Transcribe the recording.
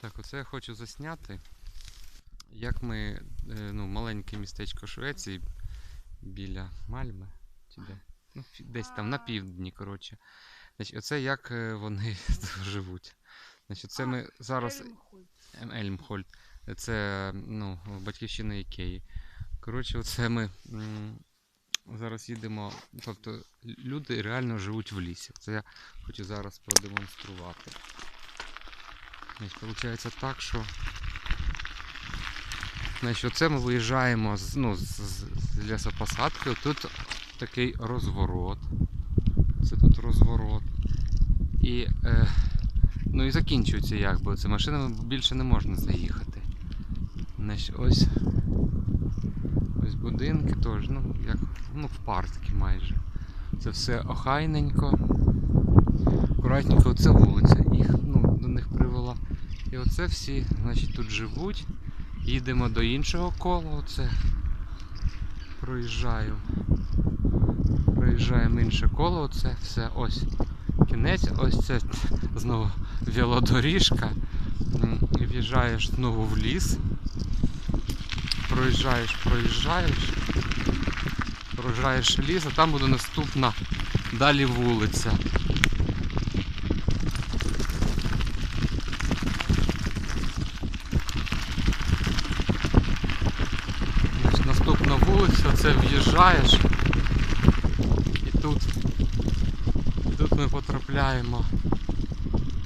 Так, оце я хочу засняти, як ми, е, ну, маленьке містечко Швеції біля Мальми, чи де? Ну, десь там на півдні, коротше. Значить, оце як е, вони живуть. Значить, це ми зараз Ем- Ельмхольд. Це ну, батьківщина Ікеї. Коротше, оце ми зараз їдемо. Тобто люди реально живуть в лісі. Це я хочу зараз продемонструвати. Значить, виходить так, що. Значить, оце ми виїжджаємо з, ну, з, лісопосадки. Тут такий розворот. Це тут розворот. І, е, ну і закінчується якби. Це машинами більше не можна заїхати. Значить, ось. Ось будинки теж, ну, як ну, в парку майже. Це все охайненько. Акуратненько, це вулиця їх ну, до них привела. І оце всі, значить, тут живуть. Їдемо до іншого кола, оце. Проїжджаю. Проїжджаємо інше коло, оце все ось кінець, ось це знову велодоріжка. І в'їжджаєш знову в ліс. Проїжджаєш, проїжджаєш. Проїжджаєш ліс, а там буде наступна далі вулиця. Значить, наступна оце це в'їжджаєш. І тут, тут ми потрапляємо